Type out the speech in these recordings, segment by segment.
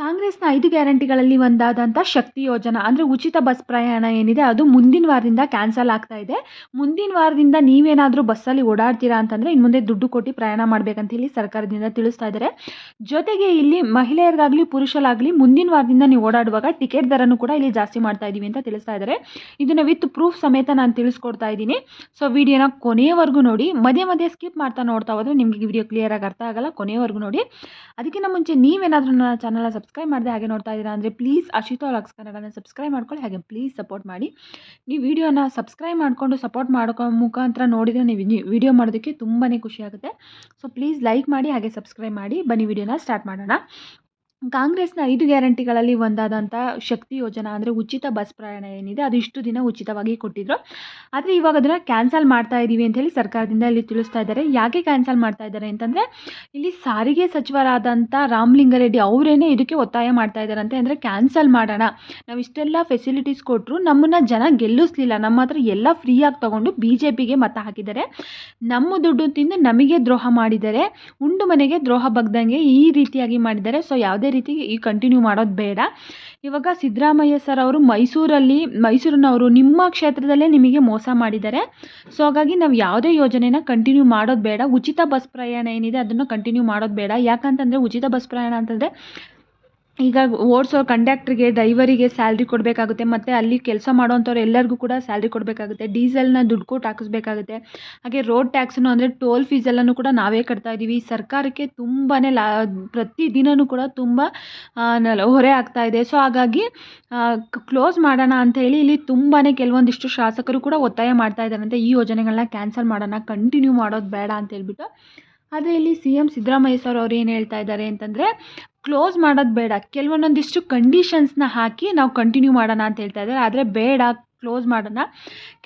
ಕಾಂಗ್ರೆಸ್ನ ಐದು ಗ್ಯಾರಂಟಿಗಳಲ್ಲಿ ಒಂದಾದಂಥ ಶಕ್ತಿ ಯೋಜನಾ, ಅಂದರೆ ಉಚಿತ ಬಸ್ ಪ್ರಯಾಣ ಏನಿದೆ, ಅದು ಮುಂದಿನ ವಾರದಿಂದ ಕ್ಯಾನ್ಸಲ್ ಆಗ್ತಾ ಇದೆ. ಮುಂದಿನ ವಾರದಿಂದ ನೀವೇನಾದರೂ ಬಸ್ಸಲ್ಲಿ ಓಡಾಡ್ತೀರಾ ಅಂತಂದರೆ ಇನ್ನು ಮುಂದೆ ದುಡ್ಡು ಕೊಟ್ಟು ಪ್ರಯಾಣ ಮಾಡಬೇಕಂತ ಹೇಳಿ ಸರ್ಕಾರದಿಂದ ತಿಳಿಸ್ತಾ ಇದ್ದಾರೆ ಜೊತೆಗೆ ಇಲ್ಲಿ ಮಹಿಳೆಯರಿಗಾಗಲಿ, ಪುರುಷರಾಗಲಿ ಮುಂದಿನ ವಾರದಿಂದ ನೀವು ಓಡಾಡುವಾಗ ಟಿಕೆಟ್ ದರನೂ ಕೂಡ ಇಲ್ಲಿ ಜಾಸ್ತಿ ಮಾಡ್ತಾ ಇದ್ದೀವಿ ಅಂತ ತಿಳಿಸ್ತಾ ಇದ್ದಾರೆ ಇದನ್ನು ವಿತ್ ಪ್ರೂಫ್ ಸಮೇತ ನಾನು ತಿಳಿಸ್ಕೊಡ್ತಾ ಇದ್ದೀನಿ. ಸೊ, ವಿಡಿಯೋನ ಕೊನೆಯವರೆಗೂ ನೋಡಿ. ಮಧ್ಯೆ ಮಧ್ಯೆ ಸ್ಕಿಪ್ ಮಾಡ್ತಾ ನೋಡ್ತಾ ಹೋದರೆ ನಿಮಗೆ ವಿಡಿಯೋ ಕ್ಲಿಯರಾಗಿ ಅರ್ಥ ಆಗಲ್ಲ. ಕೊನೆಯವರೆಗೂ ನೋಡಿ. ಅದಕ್ಕಿಂತ ಮುಂಚೆ ನೀವೇನಾದರೂ ನನ್ನ ಚಾನಲ್ನ ಸಬ್ಸ್ಕ್ರೈಬ್ ಮಾಡದೆ ಹಾಗೆ ನೋಡ್ತಾ ಇದ್ದೀರಾ ಅಂದರೆ ಪ್ಲೀಸ್ ಅಶಿತಾ ಲಕ್ಸ್ ಕನ್ನಡನ ಸಬ್ಸ್ಕ್ರೈಬ್ ಮಾಡ್ಕೊಳ್ಳಿ, ಹಾಗೆ ಪ್ಲೀಸ್ ಸಪೋರ್ಟ್ ಮಾಡಿ. ನೀವು ವಿಡಿಯೋನ ಸಬ್ಸ್ಕ್ರೈಬ್ ಮಾಡಿಕೊಂಡು ಸಪೋರ್ಟ್ ಮಾಡ್ಕೊ ಮುಖಾಂತರ ನೋಡಿದರೆ ನೀವು ವಿಡಿಯೋ ಮಾಡೋದಕ್ಕೆ ತುಂಬಾ ಖುಷಿ ಆಗುತ್ತೆ. ಸೊ ಪ್ಲೀಸ್ ಲೈಕ್ ಮಾಡಿ, ಹಾಗೆ ಸಬ್ಸ್ಕ್ರೈಬ್ ಮಾಡಿ, ಬನ್ನಿ ವಿಡಿಯೋನ ಸ್ಟಾರ್ಟ್ ಮಾಡೋಣ. ಕಾಂಗ್ರೆಸ್ನ ಐದು ಗ್ಯಾರಂಟಿಗಳಲ್ಲಿ ಒಂದಾದಂಥ ಶಕ್ತಿ ಯೋಜನಾ ಅಂದರೆ ಉಚಿತ ಬಸ್ ಪ್ರಯಾಣ ಏನಿದೆ, ಅದು ಇಷ್ಟು ದಿನ ಉಚಿತವಾಗಿ ಕೊಟ್ಟಿದ್ರು. ಆದರೆ ಇವಾಗ ಅದನ್ನು ಕ್ಯಾನ್ಸಲ್ ಮಾಡ್ತಾ ಇದ್ದೀವಿ ಹೇಳಿ ಸರ್ಕಾರದಿಂದ ಇಲ್ಲಿ ತಿಳಿಸ್ತಾ ಇದ್ದಾರೆ. ಯಾಕೆ ಕ್ಯಾನ್ಸಲ್ ಮಾಡ್ತಾ ಇದ್ದಾರೆ ಅಂತಂದರೆ, ಇಲ್ಲಿ ಸಾರಿಗೆ ಸಚಿವರಾದಂಥ ರಾಮಲಿಂಗಾರೆಡ್ಡಿ ಅವರೇನೆ ಇದಕ್ಕೆ ಒತ್ತಾಯ ಮಾಡ್ತಾ ಇದ್ದಾರಂತೆ. ಅಂದರೆ ಕ್ಯಾನ್ಸಲ್ ಮಾಡೋಣ, ನಾವು ಇಷ್ಟೆಲ್ಲ ಫೆಸಿಲಿಟೀಸ್ ಕೊಟ್ಟರು ನಮ್ಮನ್ನು ಜನ ಗೆಲ್ಲಿಸ್ಲಿಲ್ಲ. ನಮ್ಮ ಹತ್ರ ಎಲ್ಲ ಫ್ರೀಯಾಗಿ ತೊಗೊಂಡು ಬಿ ಜೆ ಪಿಗೆ ಮತ ಹಾಕಿದ್ದಾರೆ. ನಮ್ಮ ದುಡ್ಡು ತಿಂದು ನಮಗೆ ದ್ರೋಹ ಮಾಡಿದ್ದಾರೆ. ಉಂಡು ಮನೆಗೆ ದ್ರೋಹ ಬಗ್ದಂಗೆ ಈ ರೀತಿಯಾಗಿ ಮಾಡಿದ್ದಾರೆ. ಸೊ ಯಾವುದೇ ರೀತಿ ಈ ಕಂಟಿನ್ಯೂ ಮಾಡೋದು ಬೇಡ. ಇವಾಗ ಸಿದ್ದರಾಮಯ್ಯ ಸರ್ ಅವರು ಮೈಸೂರಲ್ಲಿ, ಮೈಸೂರಿನವರು ನಿಮ್ಮ ಕ್ಷೇತ್ರದಲ್ಲೇ ನಿಮಗೆ ಮೋಸ ಮಾಡಿದ್ದಾರೆ. ಸೊ ಹಾಗಾಗಿ ನಾವು ಯಾವುದೇ ಯೋಜನೆನ ಕಂಟಿನ್ಯೂ ಮಾಡೋದು ಬೇಡ. ಉಚಿತ ಬಸ್ ಪ್ರಯಾಣ ಏನಿದೆ ಅದನ್ನು ಕಂಟಿನ್ಯೂ ಮಾಡೋದು ಬೇಡ. ಯಾಕಂತಂದರೆ ಉಚಿತ ಬಸ್ ಪ್ರಯಾಣ ಅಂತಂದರೆ ಈಗ ಓಡಿಸೋ ಕಂಡಕ್ಟ್ರಿಗೆ, ಡ್ರೈವರಿಗೆ ಸ್ಯಾಲ್ರಿ ಕೊಡಬೇಕಾಗುತ್ತೆ, ಮತ್ತು ಅಲ್ಲಿ ಕೆಲಸ ಮಾಡೋವಂಥವ್ರು ಎಲ್ಲರಿಗೂ ಕೂಡ ಸ್ಯಾಲ್ರಿ ಕೊಡಬೇಕಾಗುತ್ತೆ. ಡೀಸೆಲ್ನ ದುಡ್ಡು ಕೊಟ್ಟು ಹಾಕಿಸ್ಬೇಕಾಗುತ್ತೆ. ಹಾಗೆ ರೋಡ್ ಟ್ಯಾಕ್ಸನ್ನು ಅಂದರೆ ಟೋಲ್ ಫೀಸ್ ಕೂಡ ನಾವೇ ಕಟ್ತಾ ಇದ್ದೀವಿ. ಸರ್ಕಾರಕ್ಕೆ ತುಂಬಾ ಲಾ ಪ್ರತಿ ದಿನವೂ ಕೂಡ ತುಂಬ ಹೊರೆ ಆಗ್ತಾ ಇದೆ. ಸೊ, ಹಾಗಾಗಿ ಕ್ಲೋಸ್ ಮಾಡೋಣ ಅಂತ ಹೇಳಿ ಇಲ್ಲಿ ತುಂಬಾ ಕೆಲವೊಂದಿಷ್ಟು ಶಾಸಕರು ಕೂಡ ಒತ್ತಾಯ ಮಾಡ್ತಾ ಇದ್ದಾರಂತೆ ಈ ಯೋಜನೆಗಳನ್ನ ಕ್ಯಾನ್ಸಲ್ ಮಾಡೋಣ, ಕಂಟಿನ್ಯೂ ಮಾಡೋದು ಬೇಡ ಅಂತ ಹೇಳ್ಬಿಟ್ಟು. ಆದರೆ ಇಲ್ಲಿ ಸಿ ಎಂ ಸಿದ್ದರಾಮಯ್ಯ ಸರ್ ಅವ್ರು ಏನು ಹೇಳ್ತಾ ಇದ್ದಾರೆ ಅಂತಂದರೆ ಕ್ಲೋಸ್ ಮಾಡೋದು ಬೇಡ. ಕೆಲವೊಂದೊಂದಿಷ್ಟು ಕಂಡೀಷನ್ಸ್ನ ಹಾಕಿ ನಾವು ಕಂಟಿನ್ಯೂ ಮಾಡೋಣ ಅಂತ ಹೇಳ್ತಾ ಇದ್ದಾರೆ. ಆದರೆ ಬೇಡ ಕ್ಲೋಸ್ ಮಾಡೋಣ.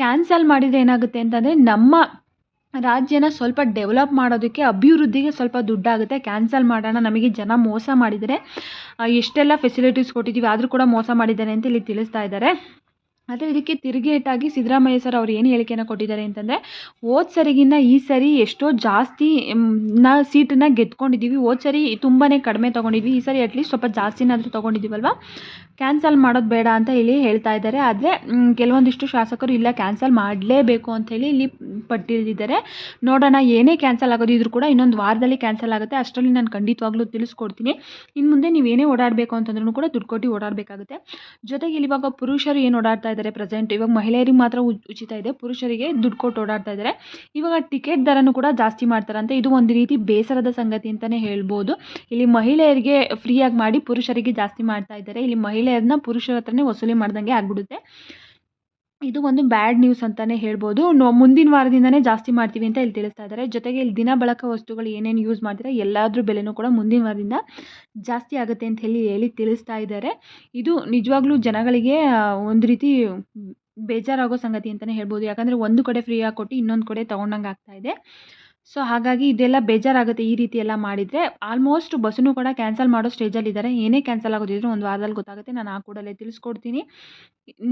ಕ್ಯಾನ್ಸಲ್ ಮಾಡಿದರೆ ಏನಾಗುತ್ತೆ ಅಂತಂದರೆ ನಮ್ಮ ರಾಜ್ಯನ ಸ್ವಲ್ಪ ಡೆವಲಪ್ ಮಾಡೋದಕ್ಕೆ, ಅಭಿವೃದ್ಧಿಗೆ ಸ್ವಲ್ಪ ದುಡ್ಡಾಗುತ್ತೆ. ಕ್ಯಾನ್ಸಲ್ ಮಾಡೋಣ. ನಮಗೆ ಜನ ಮೋಸ ಮಾಡಿದರೆ ಎಷ್ಟೆಲ್ಲ ಫೆಸಿಲಿಟೀಸ್ ಕೊಟ್ಟಿದ್ದೀವಿ ಆದರೂ ಕೂಡ ಮೋಸ ಮಾಡಿದ್ದಾರೆ ಅಂತ ಇಲ್ಲಿ ತಿಳಿಸ್ತಾ ಇದ್ದಾರೆ. ಆದರೆ ಇದಕ್ಕೆ ತಿರುಗೇಟಾಗಿ ಸಿದ್ದರಾಮಯ್ಯ ಸರ್ ಅವ್ರು ಏನು ಹೇಳಿಕೆನ ಕೊಟ್ಟಿದ್ದಾರೆ ಅಂತಂದರೆ, ಹೋದ ಸರಿಗಿನ್ನ ಈ ಸರಿ ಎಷ್ಟೋ ಜಾಸ್ತಿ ನಾ ಸೀಟನ್ನ ಗೆದ್ಕೊಂಡಿದ್ದೀವಿ ಹೋದ ಸರಿ ತುಂಬಾ ಕಡಿಮೆ ತೊಗೊಂಡಿದ್ವಿ. ಈ ಸರಿ ಅಟ್ಲೀಸ್ಟ್ ಸ್ವಲ್ಪ ಜಾಸ್ತಿನಾದರೂ ತೊಗೊಂಡಿದ್ದೀವಲ್ವ ಕ್ಯಾನ್ಸಲ್ ಮಾಡೋದು ಬೇಡ ಅಂತ ಇಲ್ಲಿ ಹೇಳ್ತಾ ಇದ್ದಾರೆ. ಆದರೆ ಕೆಲವೊಂದಿಷ್ಟು ಶಾಸಕರು ಇಲ್ಲ ಕ್ಯಾನ್ಸಲ್ ಮಾಡಲೇಬೇಕು ಅಂಥೇಳಿ ಇಲ್ಲಿ ಪಟ್ಟಿಳಿದಿದ್ದಾರೆ ನೋಡೋಣ, ಏನೇ ಕ್ಯಾನ್ಸಲ್ ಆಗೋದಿದ್ರು ಕೂಡ ಇನ್ನೊಂದು ವಾರದಲ್ಲಿ ಕ್ಯಾನ್ಸಲ್ ಆಗುತ್ತೆ. ಅಷ್ಟರಲ್ಲಿ ನಾನು ಖಂಡಿತವಾಗ್ಲೂ ತಿಳಿಸ್ಕೊಡ್ತೀನಿ. ಇನ್ನು ಮುಂದೆ ನೀವೇನೇ ಓಡಾಡಬೇಕು ಅಂತಂದ್ರೂ ಕೂಡ ದುಡ್ಡು ಕೊಟ್ಟು ಓಡಾಡಬೇಕಾಗುತ್ತೆ. ಜೊತೆಗೆ ಇಲ್ಲಿವಾಗ ಪುರುಷರು ಏನು ಓಡಾಡ್ತಾ ಇದ್ದಾರೆ ಪ್ರೆಸೆಂಟ್ ಇವಾಗ ಮಹಿಳೆಯರಿಗೆ ಮಾತ್ರ ಉಚಿತ ಇದೆ, ಪುರುಷರಿಗೆ ದುಡ್ಡು ಕೊಟ್ಟು ಓಡಾಡ್ತಾ ಇದ್ದಾರೆ. ಇವಾಗ ಟಿಕೆಟ್ ದರನೂ ಕೂಡ ಜಾಸ್ತಿ ಮಾಡ್ತಾರಂತೆ. ಇದು ಒಂದು ರೀತಿ ಬೇಸರದ ಸಂಗತಿ ಅಂತಲೇ ಹೇಳ್ಬೋದು. ಇಲ್ಲಿ ಮಹಿಳೆಯರಿಗೆ ಫ್ರೀಯಾಗಿ ಮಾಡಿ ಪುರುಷರಿಗೆ ಜಾಸ್ತಿ ಮಾಡ್ತಾ ಇದ್ದಾರೆ. ಇಲ್ಲಿ ಮಹಿಳೆಯರನ್ನ ಪುರುಷರ ಹತ್ರನೇ ವಸೂಲಿ ಮಾಡ್ದಂಗೆ ಆಗ್ಬಿಡುತ್ತೆ. ಇದು ಒಂದು ಬ್ಯಾಡ್ ನ್ಯೂಸ್ ಅಂತಲೇ ಹೇಳ್ಬೋದು. ನೋ, ಮುಂದಿನ ವಾರದಿಂದನೇ ಜಾಸ್ತಿ ಮಾಡ್ತೀವಿ ಅಂತ ಇಲ್ಲಿ ತಿಳಿಸ್ತಾ ಇದ್ದಾರೆ. ಜೊತೆಗೆ ಇಲ್ಲಿ ದಿನ ಬಳಕ ವಸ್ತುಗಳು ಏನೇನು ಯೂಸ್ ಮಾಡ್ತೀರಾ, ಎಲ್ಲಾದ್ರ ಬೆಲೆನೂ ಕೂಡ ಮುಂದಿನ ವಾರದಿಂದ ಜಾಸ್ತಿ ಆಗುತ್ತೆ ಅಂತ ಹೇಳಿ ಹೇಳಿ ತಿಳಿಸ್ತಾ ಇದ್ದಾರೆ. ಇದು ನಿಜವಾಗ್ಲೂ ಜನಗಳಿಗೆ ಒಂದು ರೀತಿ ಬೇಜಾರಾಗೋ ಸಂಗತಿ ಅಂತಲೇ ಹೇಳ್ಬೋದು. ಯಾಕಂದರೆ ಒಂದು ಕಡೆ ಫ್ರೀಯಾಗಿ ಕೊಟ್ಟು ಇನ್ನೊಂದು ಕಡೆ ತೊಗೊಂಡಂಗೆ ಆಗ್ತಾಯಿದೆ ಸೊ ಹಾಗಾಗಿ ಇದೆಲ್ಲ ಬೇಜಾರಾಗುತ್ತೆ ಈ ರೀತಿ ಎಲ್ಲ ಮಾಡಿದರೆ. ಆಲ್ಮೋಸ್ಟ್ ಬಸ್ಸನ್ನು ಕೂಡ ಕ್ಯಾನ್ಸಲ್ ಮಾಡೋ ಸ್ಟೇಜಲ್ಲಿದ್ದಾರೆ ಏನೇ ಕ್ಯಾನ್ಸಲ್ ಆಗೋದಿದ್ರು ಒಂದು ವಾರದಲ್ಲಿ ಗೊತ್ತಾಗುತ್ತೆ. ನಾನು ಆ ಕೂಡಲೇ ತಿಳಿಸ್ಕೊಡ್ತೀನಿ.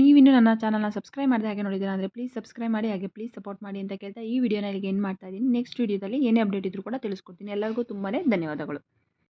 ನೀವಿನ್ನೂ ನನ್ನ ಚಾನಲ್ನ ಸಬ್ಸ್ಕ್ರೈಬ್ ಮಾಡಿದೆ ಹಾಗೆ ನೋಡಿದ್ದೀರಾ ಅಂದರೆ ಪ್ಲೀಸ್ ಸಬ್ಸ್ಕ್ರೈಬ್ ಮಾಡಿ, ಹಾಗೆ ಪ್ಲೀಸ್ ಸಪೋರ್ಟ್ ಮಾಡಿ ಅಂತ ಕೇಳ್ತಾ ಈ ವಿಡಿಯೋನ ಇಲ್ಲಿಗೆ ಏನು ಮಾಡ್ತಾ ಇದ್ದೀನಿ. ನೆಕ್ಸ್ಟ್ ವೀಡಿಯೋದಲ್ಲಿ ಏನೇ ಅಪ್ಡೇಟ್ ಇದ್ದರೂ ಕೂಡ ತಿಳಿಸ್ಕೊಡ್ತೀನಿ. ಎಲ್ಲರಿಗೂ ತುಂಬಾ ಧನ್ಯವಾದಗಳು.